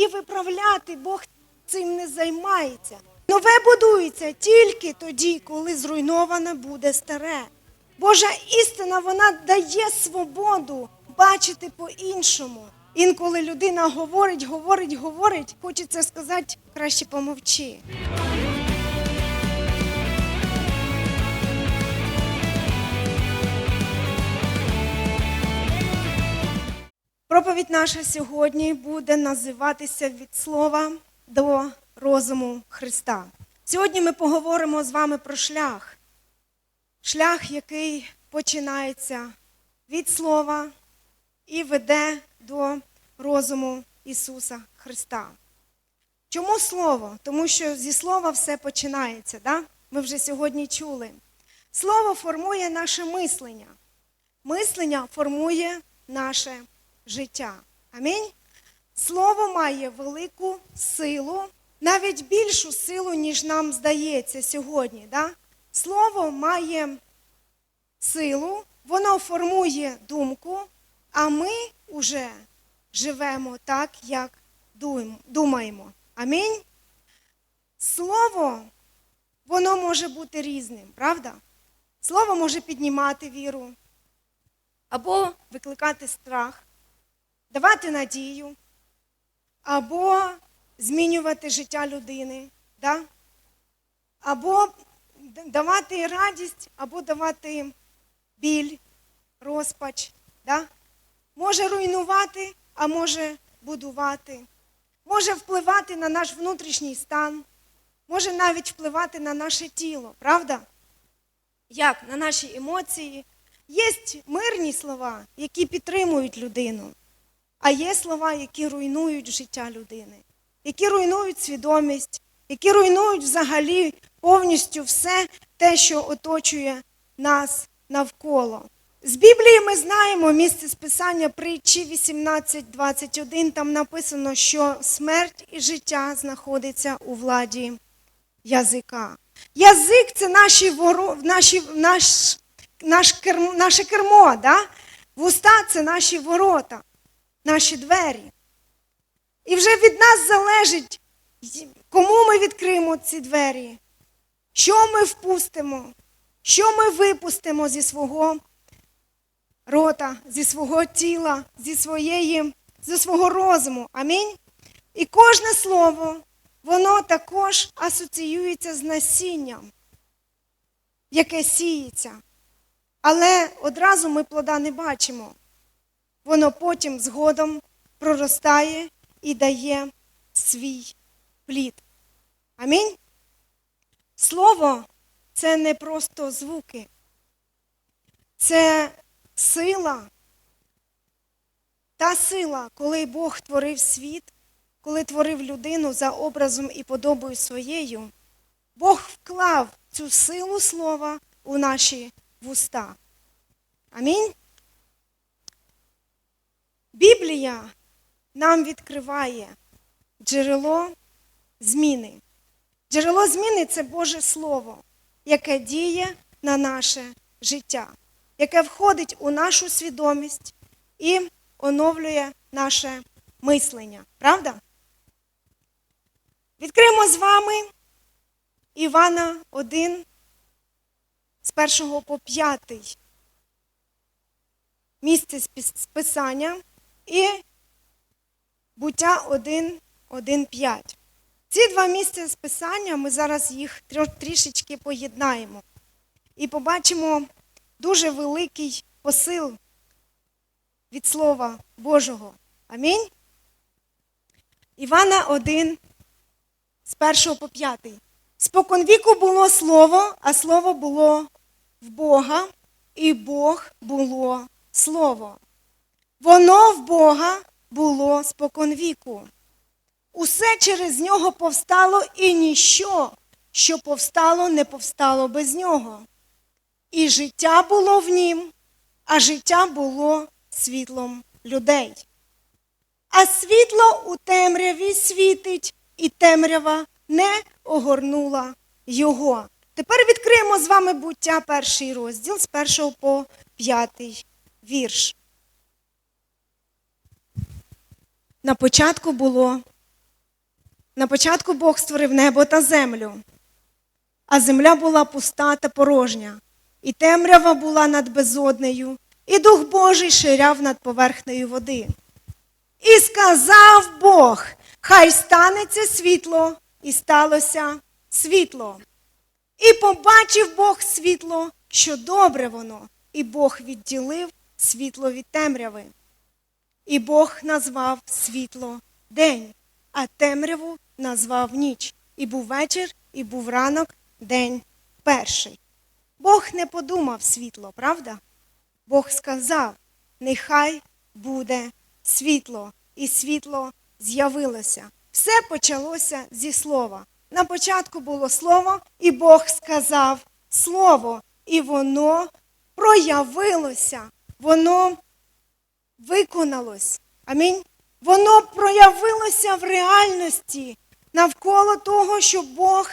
і виправляти. Бог цим не займається. Нове будується тільки тоді, коли зруйноване буде старе. Божа істина вона дає свободу бачити по-іншому. Інколи людина говорить, говорить, говорить, хочеться сказати, краще помовчи. Проповідь наша сьогодні буде називатися від слова до розуму Христа. Сьогодні ми поговоримо з вами про шлях. Шлях, який починається від слова і веде до розуму Ісуса Христа. Чому слово? Тому що зі слова все починається. Да? Ми вже сьогодні чули. Слово формує наше мислення. Мислення формує наше життя. Амінь. Слово має велику силу, навіть більшу силу, ніж нам здається сьогодні. Да? Слово має силу, воно формує думку, а ми вже живемо так, як думаємо. Амінь. Слово, воно може бути різним, правда? Слово може піднімати віру або викликати страх, давати надію, або змінювати життя людини, да? або давати радість, або давати біль, розпач. Да? Може руйнувати, а може будувати, може впливати на наш внутрішній стан, може навіть впливати на наше тіло, правда? Як? На наші емоції. Є мирні слова, які підтримують людину, а є слова, які руйнують життя людини, які руйнують свідомість, які руйнують взагалі повністю все те, що оточує нас навколо. З Біблії ми знаємо місце списання притчі 18.21, там написано, що смерть і життя знаходиться у владі язика. Язик це наші воро, наші, наш, наш кермо, наше кермо, да? вуста це наші ворота, наші двері. І вже від нас залежить, кому ми відкриємо ці двері, що ми впустимо, що ми випустимо зі свого рота, зі свого тіла, зі, своєї, зі свого розуму. Амінь. І кожне слово, воно також асоціюється з насінням, яке сіється. Але одразу ми плода не бачимо. Воно потім згодом проростає і дає свій плід. Амінь. Слово це не просто звуки, це сила. Та сила, коли Бог творив світ, коли творив людину за образом і подобою своєю, Бог вклав цю силу слова у наші вуста. Амінь. Біблія нам відкриває джерело зміни. Джерело зміни це Боже Слово, яке діє на наше життя, яке входить у нашу свідомість і оновлює наше мислення. Правда? Відкриємо з вами Івана 1 з 1 по 5 місце спис- списання і буття 1, 1, 5. Ці два місця списання ми зараз їх трішечки поєднаємо і побачимо дуже великий посил від Слова Божого. Амінь. Івана 1, з 1 по 5. Споконвіку було слово, а слово було в Бога, і Бог було слово. Воно в Бога було споконвіку. Усе через нього повстало, і ніщо, що повстало, не повстало без нього. І життя було в нім, а життя було світлом людей. А світло у темряві світить, і темрява не огорнула його. Тепер відкриємо з вами буття перший розділ з першого по п'ятий вірш. На початку було На початку Бог створив небо та землю, а земля була пуста та порожня, і темрява була над безоднею, і Дух Божий ширяв над поверхнею води. І сказав Бог: Хай станеться світло, і сталося світло. І побачив Бог світло, що добре воно, і Бог відділив світло від темряви. І Бог назвав світло день, а темряву назвав ніч. І був вечір, і був ранок, день перший. Бог не подумав світло, правда? Бог сказав: нехай буде світло, і світло з'явилося. Все почалося зі слова. На початку було слово, і Бог сказав слово, і воно проявилося, воно виконалось. Амінь. Воно проявилося в реальності навколо того, що Бог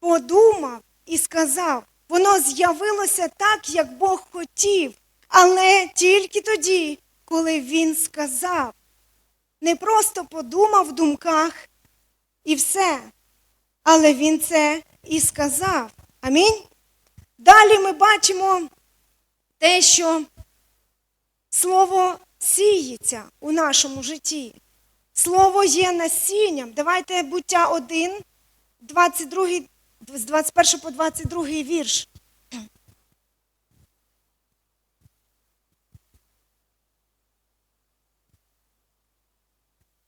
подумав і сказав. Воно з'явилося так, як Бог хотів, але тільки тоді, коли Він сказав. Не просто подумав в думках і все, але Він це і сказав. Амінь. Далі ми бачимо те, що Слово сіється у нашому житті. Слово є насінням. Давайте буття 1, 22, з 21 по 22 вірш.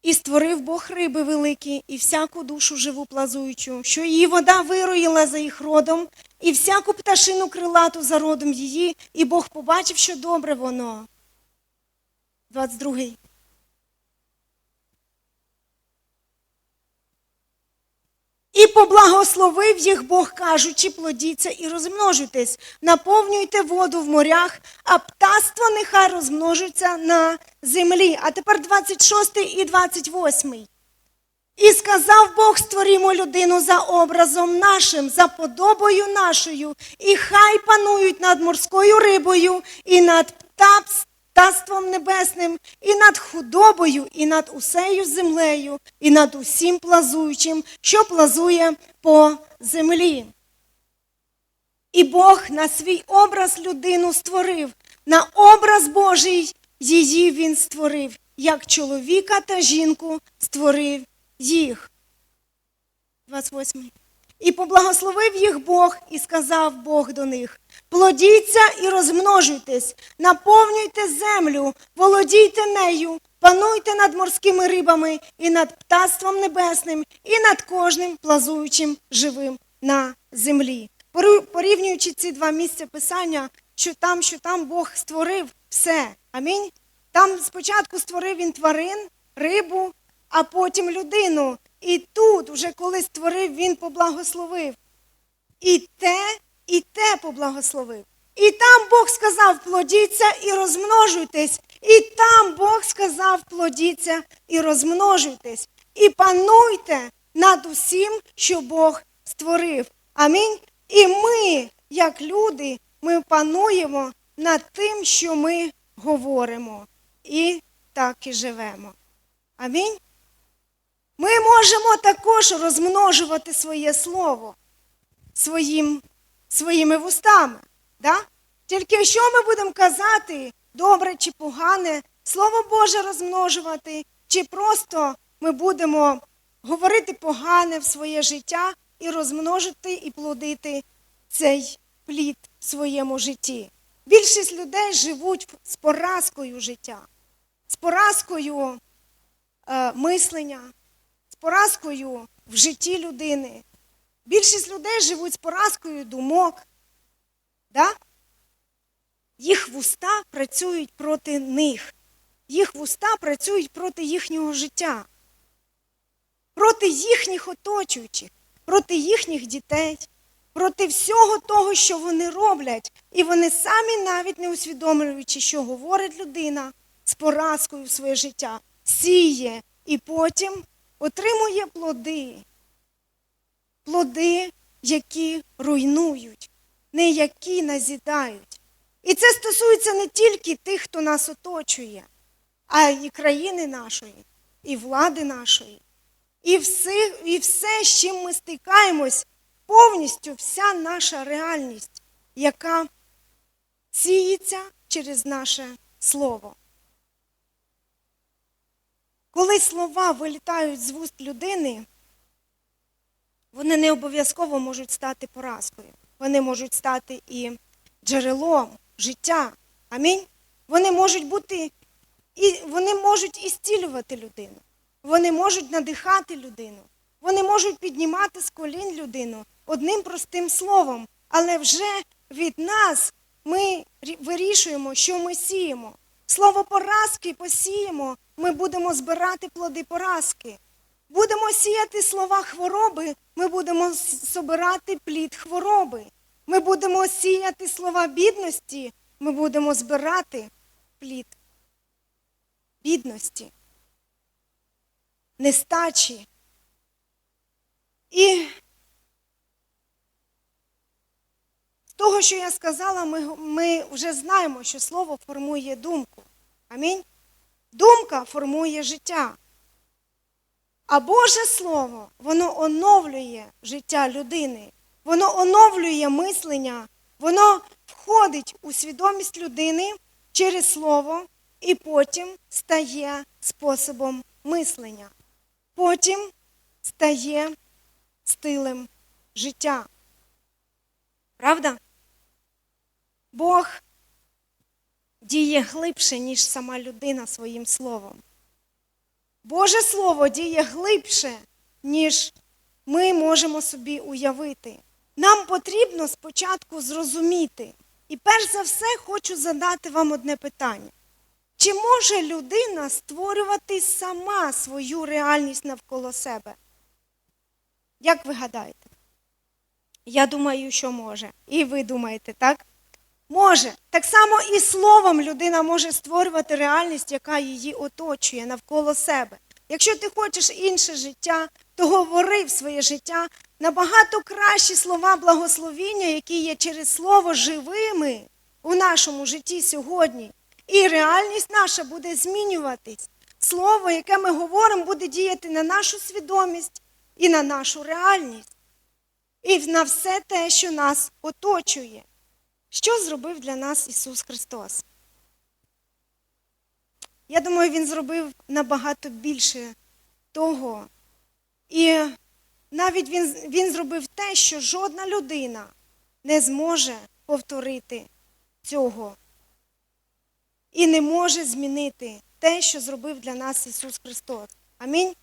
І створив Бог риби великі, і всяку душу живу плазуючу, що її вода вироїла за їх родом, і всяку пташину крилату за родом її, і Бог побачив, що добре воно. 22. І поблагословив їх Бог, кажучи, плодіться і розмножуйтесь, наповнюйте воду в морях, а птаство нехай розмножується на землі. А тепер 26 і 28. І сказав Бог, створімо людину за образом нашим, за подобою нашою, і хай панують над морською рибою, і над птац- птаством небесним, і над худобою, і над усею землею, і над усім плазуючим, що плазує по землі. І Бог на свій образ людину створив, на образ Божий її він створив, як чоловіка та жінку створив їх. 28. І поблагословив їх Бог, і сказав Бог до них: плодіться і розмножуйтесь, наповнюйте землю, володійте нею, пануйте над морськими рибами і над птаством небесним, і над кожним плазуючим живим на землі. Порівнюючи ці два місця писання, що там, що там Бог створив все. Амінь. Там спочатку створив він тварин, рибу, а потім людину. І тут, уже коли створив, він поблагословив. І те, і те поблагословив. І там Бог сказав, плодіться і розмножуйтесь. І там Бог сказав, плодіться і розмножуйтесь. І пануйте над усім, що Бог створив. Амінь. І ми, як люди, ми пануємо над тим, що ми говоримо. І так і живемо. Амінь. Ми можемо також розмножувати своє слово своїм, своїми вустами. Да? Тільки що ми будемо казати, добре чи погане, Слово Боже розмножувати, чи просто ми будемо говорити погане в своє життя і розмножити і плодити цей плід в своєму житті. Більшість людей живуть з поразкою життя, з поразкою е, мислення, з поразкою в житті людини. Більшість людей живуть з поразкою думок. Да? Їх вуста працюють проти них. Їх вуста працюють проти їхнього життя, проти їхніх оточуючих, проти їхніх дітей, проти всього того, що вони роблять. І вони самі навіть не усвідомлюючи, що говорить людина з поразкою в своє життя, сіє і потім отримує плоди. Плоди, які руйнують, не які назідають. І це стосується не тільки тих, хто нас оточує, а й країни нашої, і влади нашої, І все, і все, з чим ми стикаємось, повністю вся наша реальність, яка сіється через наше слово. Коли слова вилітають з вуст людини, вони не обов'язково можуть стати поразкою. Вони можуть стати і джерелом життя. Амінь. Вони можуть бути і вони можуть ісцілювати людину. Вони можуть надихати людину. Вони можуть піднімати з колін людину одним простим словом. Але вже від нас ми рі- вирішуємо, що ми сіємо. Слово поразки посіємо, ми будемо збирати плоди поразки. Будемо сіяти слова хвороби, ми будемо собирати плід хвороби. Ми будемо сіяти слова бідності, ми будемо збирати плід бідності, нестачі. І з того, що я сказала, ми, ми вже знаємо, що слово формує думку. Амінь. Думка формує життя. А Боже Слово, воно оновлює життя людини, воно оновлює мислення, воно входить у свідомість людини через слово і потім стає способом мислення. Потім стає стилем життя. Правда? Бог діє глибше, ніж сама людина своїм словом. Боже Слово діє глибше, ніж ми можемо собі уявити. Нам потрібно спочатку зрозуміти. І перш за все хочу задати вам одне питання. Чи може людина створювати сама свою реальність навколо себе? Як ви гадаєте? Я думаю, що може. І ви думаєте, так? Може. Так само і словом людина може створювати реальність, яка її оточує навколо себе. Якщо ти хочеш інше життя, то говори в своє життя набагато кращі слова благословіння, які є через слово живими у нашому житті сьогодні. І реальність наша буде змінюватись. Слово, яке ми говоримо, буде діяти на нашу свідомість і на нашу реальність, і на все те, що нас оточує. Що зробив для нас Ісус Христос? Я думаю, Він зробив набагато більше того. І навіть він, він зробив те, що жодна людина не зможе повторити цього. І не може змінити те, що зробив для нас Ісус Христос. Амінь.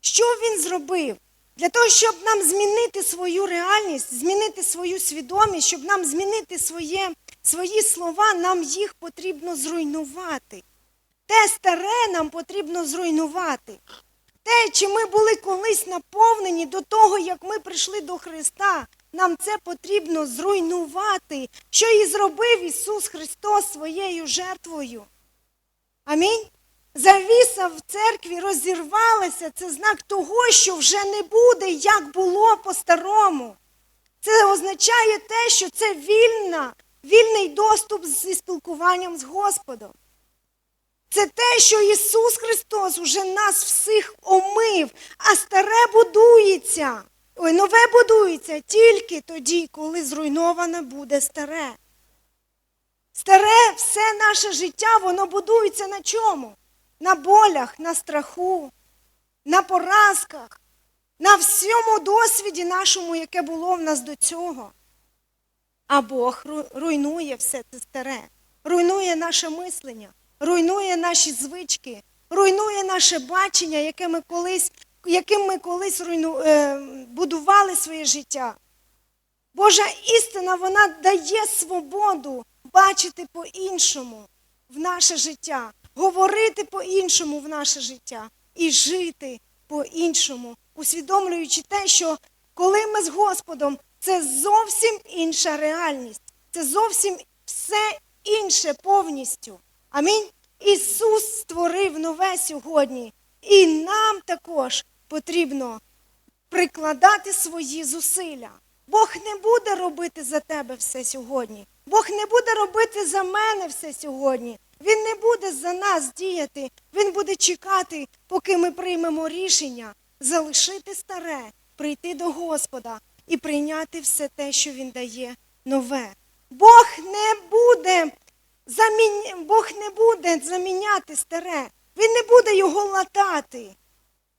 Що Він зробив? Для того, щоб нам змінити свою реальність, змінити свою свідомість, щоб нам змінити своє, свої слова, нам їх потрібно зруйнувати. Те старе нам потрібно зруйнувати. Те, чи ми були колись наповнені до того, як ми прийшли до Христа, нам це потрібно зруйнувати, що і зробив Ісус Христос своєю жертвою. Амінь. Завіса в церкві розірвалася, це знак того, що вже не буде, як було по-старому. Це означає те, що це вільна, вільний доступ зі спілкуванням з Господом. Це те, що Ісус Христос уже нас всіх омив, а старе будується. Ой, нове будується тільки тоді, коли зруйноване буде старе. Старе все наше життя, воно будується на чому? На болях, на страху, на поразках, на всьому досвіді нашому, яке було в нас до цього. А Бог руйнує все це старе, руйнує наше мислення, руйнує наші звички, руйнує наше бачення, яке ми колись, яким ми колись руйну, е, будували своє життя. Божа істина, вона дає свободу бачити по-іншому в наше життя, говорити по-іншому в наше життя і жити по-іншому, усвідомлюючи те, що коли ми з Господом, це зовсім інша реальність, це зовсім все інше повністю. Амінь. Ісус створив нове сьогодні, і нам також потрібно прикладати свої зусилля. Бог не буде робити за тебе все сьогодні. Бог не буде робити за мене все сьогодні. Він не буде за нас діяти, він буде чекати, поки ми приймемо рішення залишити старе, прийти до Господа і прийняти все те, що Він дає нове. Бог не буде замін... Бог не буде заміняти старе, Він не буде його латати.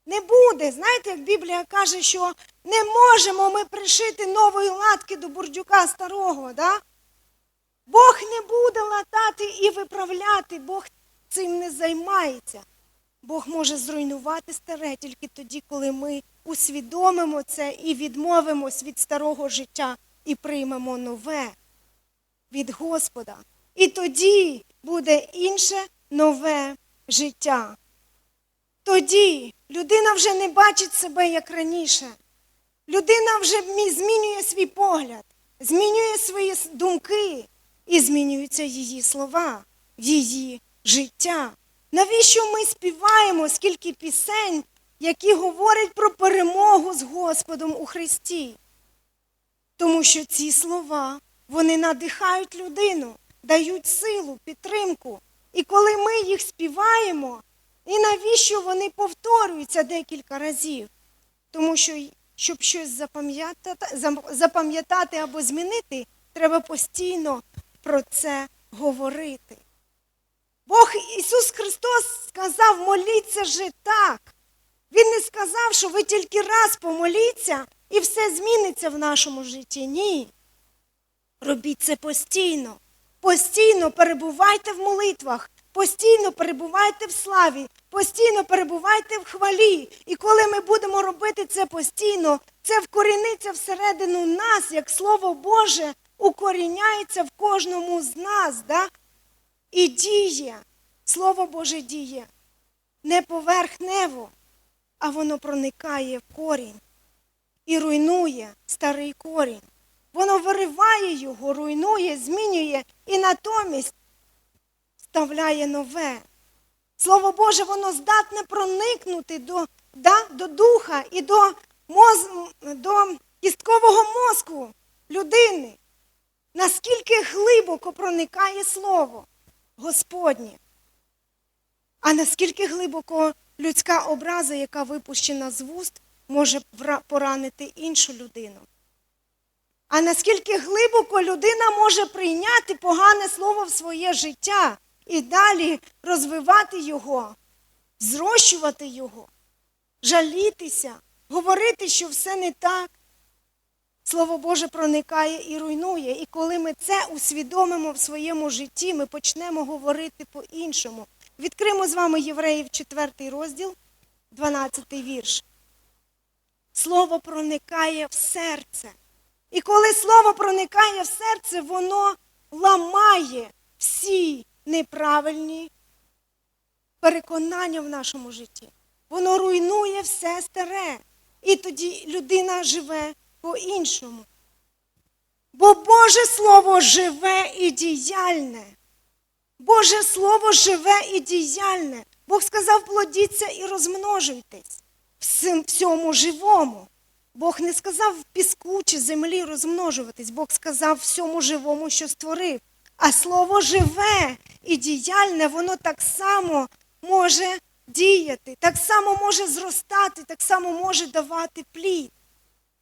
Не буде. Знаєте, як Біблія каже, що не можемо ми пришити нової латки до бурдюка старого. Да? Латати і виправляти, Бог цим не займається. Бог може зруйнувати старе тільки тоді, коли ми усвідомимо це і відмовимось від старого життя і приймемо нове від Господа. І тоді буде інше нове життя. Тоді людина вже не бачить себе як раніше. Людина вже змінює свій погляд, змінює свої думки і змінюються її слова, її життя. Навіщо ми співаємо скільки пісень, які говорять про перемогу з Господом у Христі? Тому що ці слова вони надихають людину, дають силу, підтримку. І коли ми їх співаємо, і навіщо вони повторюються декілька разів? Тому що, щоб щось запам'ятати, запам'ятати або змінити, треба постійно про це говорити. Бог Ісус Христос сказав, моліться же так. Він не сказав, що ви тільки раз помоліться і все зміниться в нашому житті. Ні. Робіть це постійно. Постійно перебувайте в молитвах, постійно перебувайте в славі, постійно перебувайте в хвалі. І коли ми будемо робити це постійно, це вкоріниться всередину нас, як Слово Боже укоріняється в кожному з нас. Да? І діє, Слово Боже діє не поверхнево, а воно проникає в корінь і руйнує старий корінь. Воно вириває його, руйнує, змінює і натомість вставляє нове. Слово Боже, воно здатне проникнути до, да, до духа і до, моз, до кісткового мозку людини. Наскільки глибоко проникає Слово Господнє, а наскільки глибоко людська образа, яка випущена з вуст, може поранити іншу людину. А наскільки глибоко людина може прийняти погане слово в своє життя і далі розвивати його, зрощувати його, жалітися, говорити, що все не так. Слово Боже проникає і руйнує. І коли ми це усвідомимо в своєму житті, ми почнемо говорити по-іншому. Відкримо з вами Євреїв 4 розділ, 12 вірш. Слово проникає в серце. І коли слово проникає в серце, воно ламає всі неправильні переконання в нашому житті. Воно руйнує все старе. І тоді людина живе по-іншому. Бо Боже Слово живе і діяльне. Боже Слово живе і діяльне. Бог сказав, плодіться і розмножуйтесь всім- всьому живому. Бог не сказав в піску чи землі розмножуватись, Бог сказав всьому живому, що створив. А слово живе і діяльне, воно так само може діяти, так само може зростати, так само може давати плід,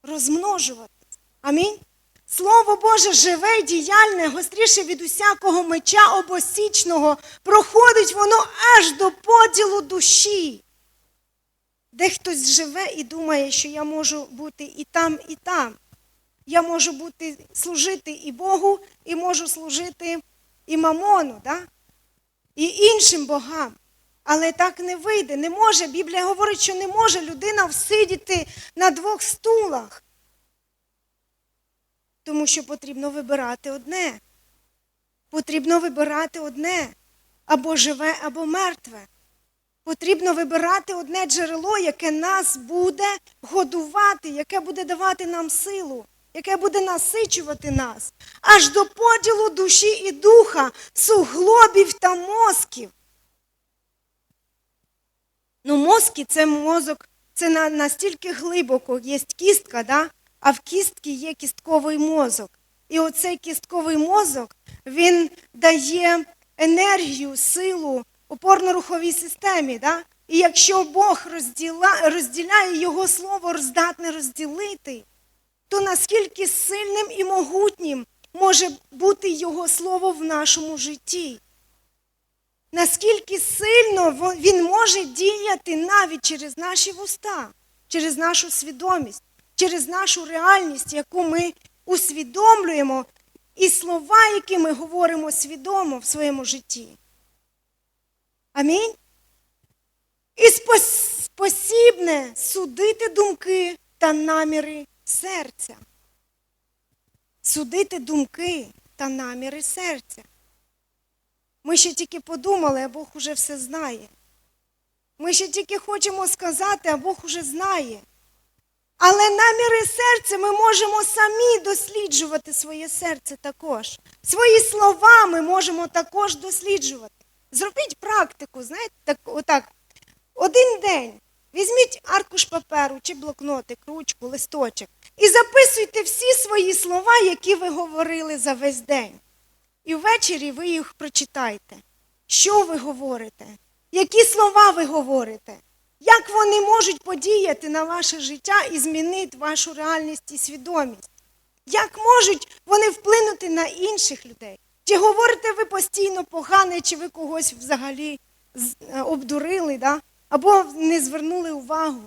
розмножуватись. Амінь. Слово Боже живе діяльне, гостріше від усякого меча обосічного, проходить воно аж до поділу душі. Де хтось живе і думає, що я можу бути і там, і там. Я можу бути, служити і Богу, і можу служити і мамону, да? і іншим богам. Але так не вийде, не може. Біблія говорить, що не може людина всидіти на двох стулах. Тому що потрібно вибирати одне. Потрібно вибирати одне або живе, або мертве. Потрібно вибирати одне джерело, яке нас буде годувати, яке буде давати нам силу, яке буде насичувати нас, аж до поділу душі і духа, суглобів та мозків. Ну, мозки це мозок, це на, настільки глибоко, є кістка, да? а в кістці є кістковий мозок. І оцей кістковий мозок, він дає енергію, силу опорно-руховій системі. Да? І якщо Бог розділа, розділяє Його слово, здатне розділити, то наскільки сильним і могутнім може бути Його слово в нашому житті? Наскільки сильно він може діяти навіть через наші вуста, через нашу свідомість, через нашу реальність, яку ми усвідомлюємо, і слова, які ми говоримо свідомо в своєму житті. Амінь. І спосібне судити думки та наміри серця. Судити думки та наміри серця. Ми ще тільки подумали, а Бог уже все знає. Ми ще тільки хочемо сказати, а Бог уже знає. Але наміри серця ми можемо самі досліджувати своє серце також. Свої слова ми можемо також досліджувати. Зробіть практику, знаєте, так, отак. Один день візьміть аркуш паперу чи блокнотик, ручку, листочок і записуйте всі свої слова, які ви говорили за весь день. І ввечері ви їх прочитайте. Що ви говорите? Які слова ви говорите? Як вони можуть подіяти на ваше життя і змінити вашу реальність і свідомість? Як можуть вони вплинути на інших людей? Чи говорите ви постійно погане, чи ви когось взагалі е, обдурили, да? або не звернули увагу?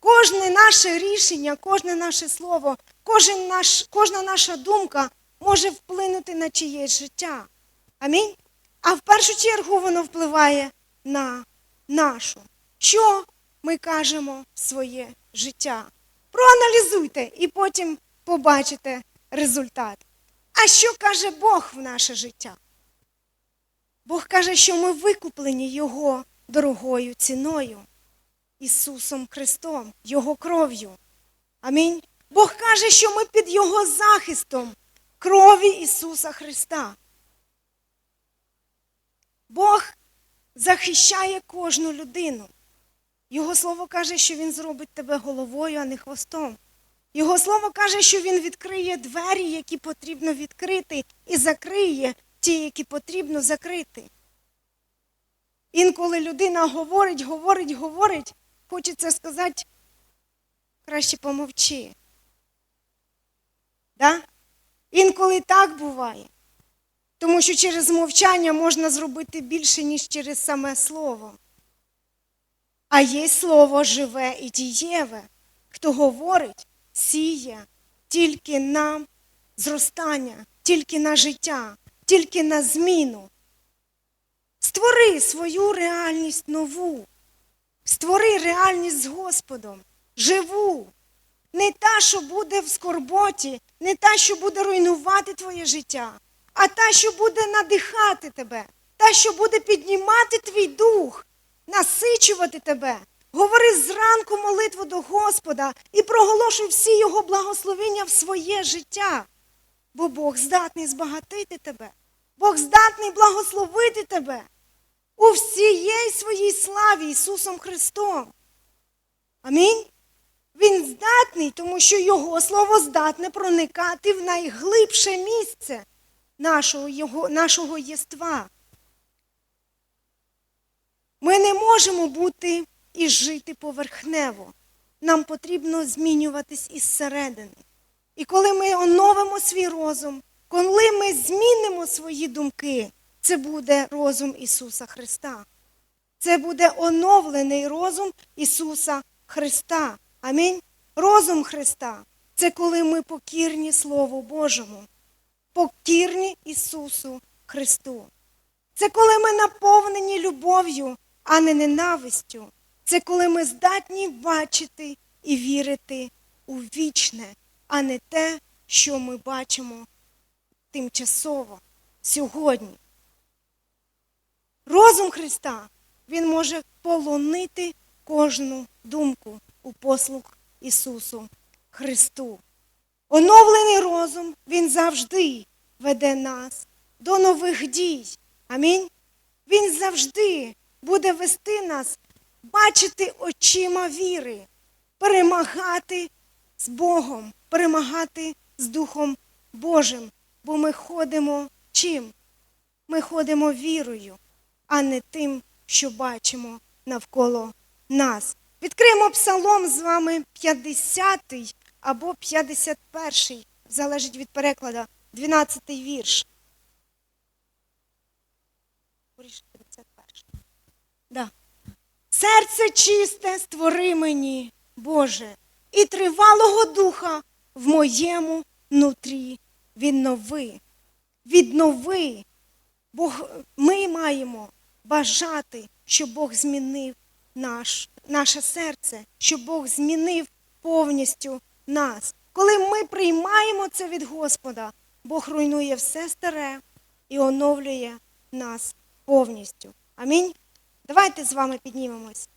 Кожне наше рішення, кожне наше слово, кожен наш, кожна наша думка може вплинути на чиєсь життя. Амінь. А в першу чергу воно впливає на нашу. Що ми кажемо в своє життя? Проаналізуйте і потім побачите результат. А що каже Бог в наше життя? Бог каже, що ми викуплені Його дорогою ціною, Ісусом Христом, Його кров'ю. Амінь. Бог каже, що ми під Його захистом крові Ісуса Христа. Бог захищає кожну людину. Його слово каже, що Він зробить тебе головою, а не хвостом. Його слово каже, що Він відкриє двері, які потрібно відкрити, і закриє ті, які потрібно закрити. Інколи людина говорить, говорить, говорить, хочеться сказати, краще помовчи. Да? Інколи так буває. Тому що через мовчання можна зробити більше, ніж через саме слово. А є слово живе і дієве. Хто говорить, сіє тільки на зростання, тільки на життя, тільки на зміну. Створи свою реальність нову. Створи реальність з Господом. Живу. Не та, що буде в скорботі, не та, що буде руйнувати твоє життя, а та, що буде надихати тебе, та, що буде піднімати твій дух, насичувати тебе. Говори зранку молитву до Господа і проголошуй всі його благословення в своє життя. Бо Бог здатний збагатити тебе, Бог здатний благословити тебе у всієї своїй славі Ісусом Христом. Амінь. Він здатний, тому що Його слово здатне проникати в найглибше місце нашого, його, нашого єства. Ми не можемо бути і жити поверхнево. Нам потрібно змінюватись із середини. І коли ми оновимо свій розум, коли ми змінимо свої думки, це буде розум Ісуса Христа. Це буде оновлений розум Ісуса Христа. Амінь. Розум Христа це коли ми покірні Слову Божому, покірні Ісусу Христу. Це коли ми наповнені любов'ю, а не ненавистю. Це коли ми здатні бачити і вірити у вічне, а не те, що ми бачимо тимчасово сьогодні. Розум Христа Він може полонити кожну думку у послуг Ісусу Христу. Оновлений розум, Він завжди веде нас до нових дій. Амінь. Він завжди буде вести нас, бачити очима віри, перемагати з Богом, перемагати з Духом Божим. Бо ми ходимо чим? ми ходимо вірою, а не тим, що бачимо навколо нас. Відкриємо псалом з вами 50 або 51, залежить від перекладу, 12 вірш. Да. Серце чисте створи мені, Боже, і тривалого духа в моєму нутрі віднови. Віднови. Бог, ми маємо бажати, щоб Бог змінив наш, наше серце, щоб Бог змінив повністю нас. Коли ми приймаємо це від Господа, Бог руйнує все старе і оновлює нас повністю. Амінь. Давайте з вами піднімемось.